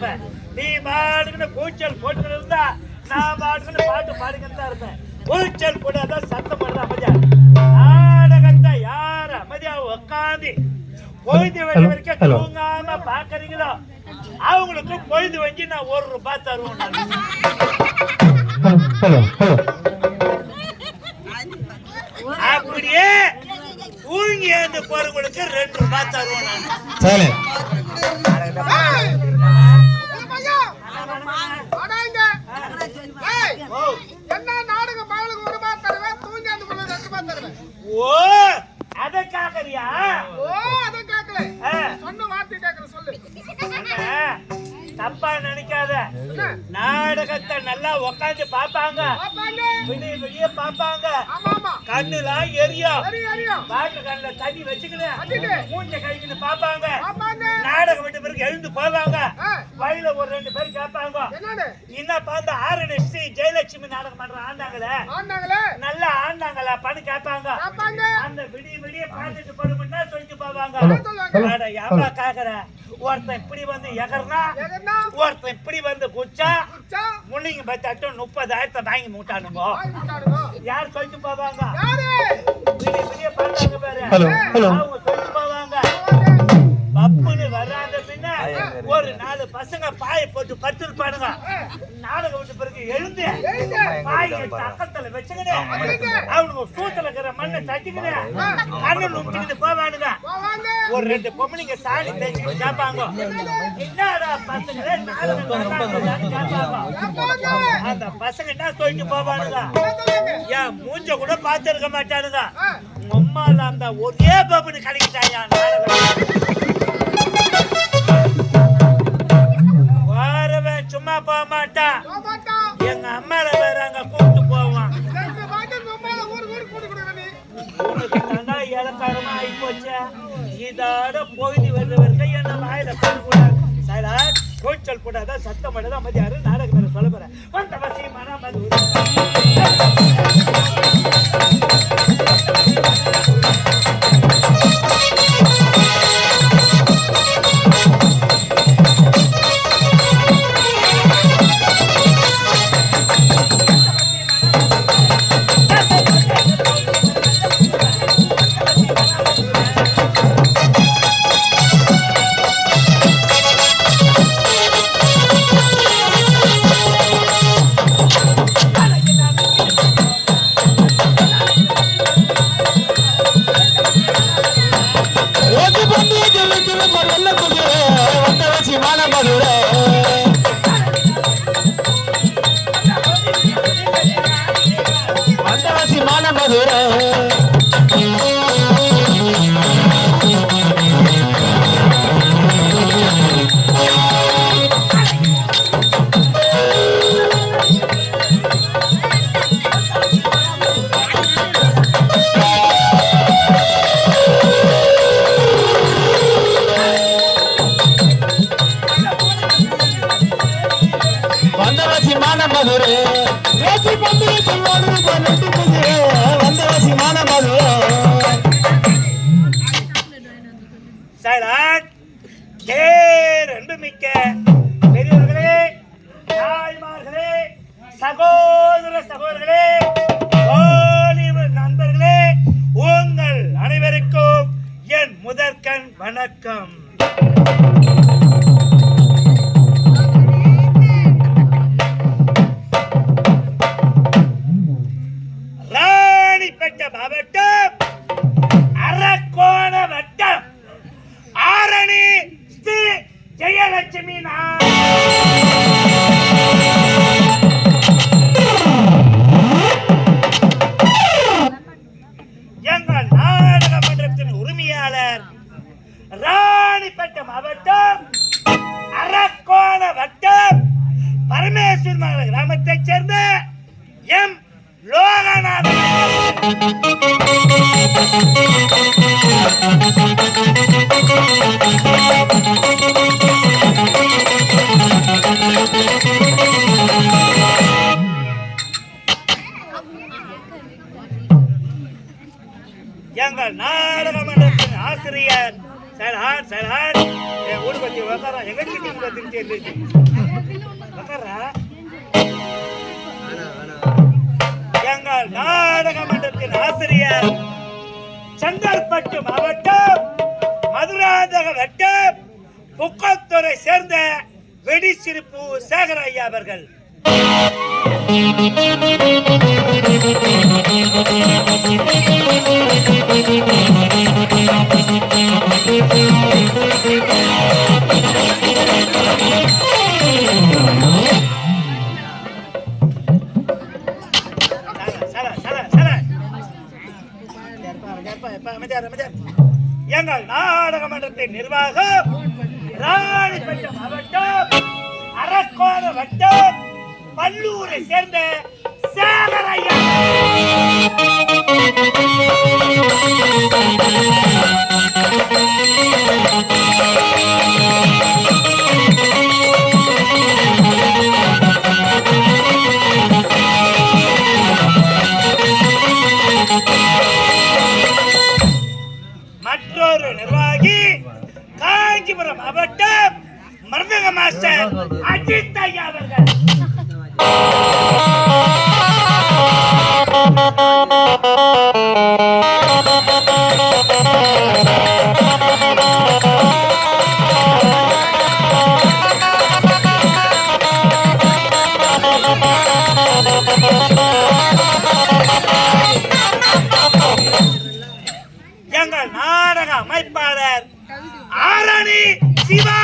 இருப்பேன். நீ பாடுகிற கூச்சல் போட்டு இருந்தா நான் பாடுகிற பாட்டு பாடுகிட்டு தான் இருப்பேன். கூச்சல் போடாத சத்தம் போடாத அமைதியா. நாடகத்தை யார் அமைதியா உட்காந்து பொழுது வெடி வரைக்கும். தூங்காம பாக்குறீங்களோ? அவங்களுக்கு பொழுது வஞ்சி நான் ஒரு ரூபாய் தருவேன் அப்படியே தூங்கி எழுந்து போறவங்களுக்கு ரெண்டு ரூபாய் தருவேன் நான். நாடகத்தை நல்லா உக்காந்து பாப்பாங்க. விடிய விடிய பாப்பாங்க. கண்ணுலாம் எரியும். பாட்டு கண்ணுல தண்ணி வச்சுட்டு. மூஞ்ச கழிக்கிட்டு பாப்பாங்க. நாடகம் விட்ட பிறகு எழுந்து போவாங்க. வயல ஒரு ரெண்டு பேர் கேட்பாங்க. என்ன பார்த்து ஆரணி ஸ்ரீ ஜெயலட்சுமி நாடகம் பண்ற ஆண்டாங்களே. நல்லா ஆண்டாங்களா பண்ணி கேட்பாங்க. அந்த விடிய விடிய பார்த்துட்டு போடுமுன்னா சொல்லிட்டு போவாங்க. என்ன சொல்லுவாங்க அட, ஏன்பா கேக்குற? ஒருத்தன் இப்படி வந்து எகர்னா ஒருத்தன் இப்படி வந்து குச்சா முன்னிங்க பத்தாட்டும் முப்பதாயிரத்தை வாங்கி மூட்டானுங்க. யார் சொல்லிட்டு போவாங்க? யாரு? விடிய விடிய பார்த்தாங்க பாரு. அவங்க சொல்லிட்டு போவாங்க. பப்புன்னு வராத பின்ன ஒரு நாலு பசங்க பாய போட்டு படுத்திருப்பானுங்க. நாடகம் விட்ட பிறகு எழுந்து. அக்கத்துல வச்சுக்கிட்டு அவனுங்க சூத்துல இருக்கிற மண்ணை தட்டிக்கிட்டு கண்ணு நும்பிக்கிட்டு போவானுங்க. ஒரு ரெண்டு பொம்பளைங்க சாணி தேய்ச்சி கேட்பாங்க. என்னடா பாப்பாங்க அந்த பசங்க என்ன சொல்லிட்டு போவானுங்க. ஏன் மூஞ்ச கூட பார்த்திருக்க மாட்டானுங்க. அம்மால அந்த ஒரே பப்புன்னு கிடைக்கிட்டாயா சத்தம் பண்ணாத மதியாரு வந்த வச்சு மான மதுரை. பேச்சு பந்து சொல்வாடு பன்னெண்டு குதிரை. வந்த வச்சு மான மதுரை. சைலண்ட் தேர் அன்புமிக்க பெரியவர்களே தாய்மார்களே சகோதர சகோதரர்களே நண்பர்களே உங்கள் அனைவருக்கும் என் முதற்கண் வணக்கம். எங்கள் நாடக மன்றத்தின் ஆசிரியர் செங்கல்பட்டு மாவட்டம் மதுராந்தக வட்டம் புக்கத்துறை சேர்ந்த வெடிசிரிப்பு சேகர ஐயா அவர்கள் you. நிர்வாகம் ராணிப்பேட்டை மாவட்டம் அரக்கோண வட்டம் பல்லூரை சேர்ந்த சேகரையா எங்கள் நாடக அமைப்பாளர் ஆரணி சிவா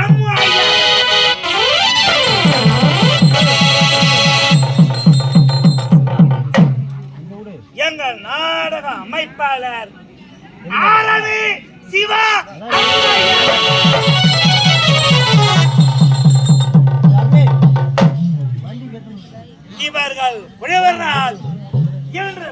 அம்மு ஆரணி சிவா. இவர்கள் என்று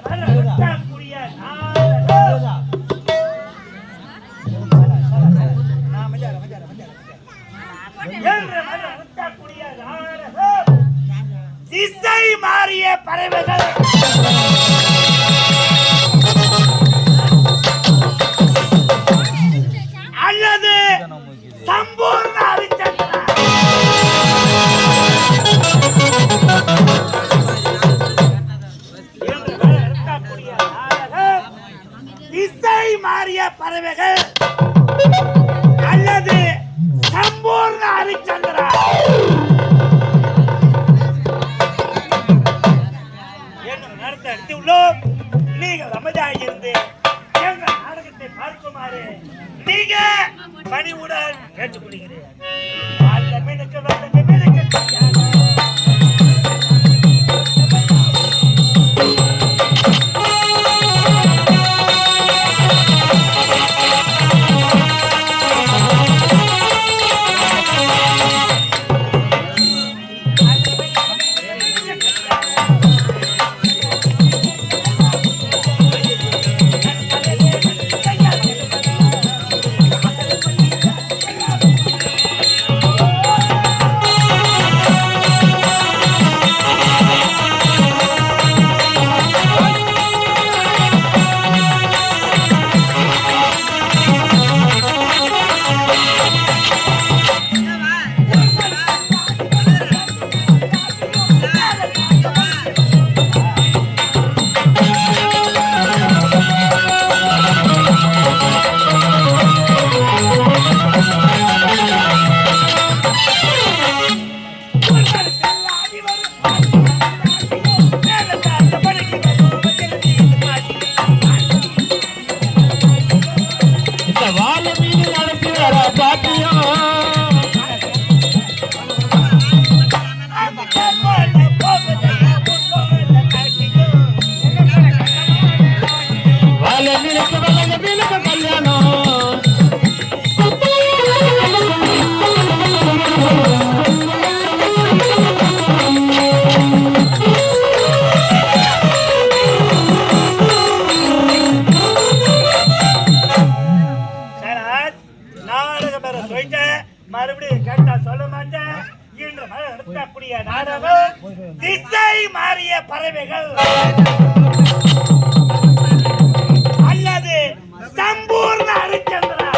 என்று வரக்கூடிய மாறிய பறவைகள். சம்பூர்ண ஹரிச்சந்திரா திசை மாறிய பறவைகள் அல்லது சம்பூர்ண ஹரிச்சந்திரா என்னும் நடத்த எடுத்துள்ளோம் நீங்கள் அமைதியாக இருந்து எங்கள் நாடகத்தை பார்க்குமாறு நீங்க பணிவுடன் கேட்டுக்கொள்கிறேன். நிலை மாறிய பறவைகள். அல்லது சம்பூர்ண ஹரிச்சந்திரா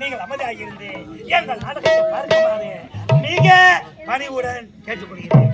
நீங்கள் அமைதியாக இருந்து எங்கள் நாடகத்தை பார்க்குமாறு மிக பணிவுடன் கேட்டுக்கொள்கிறேன்.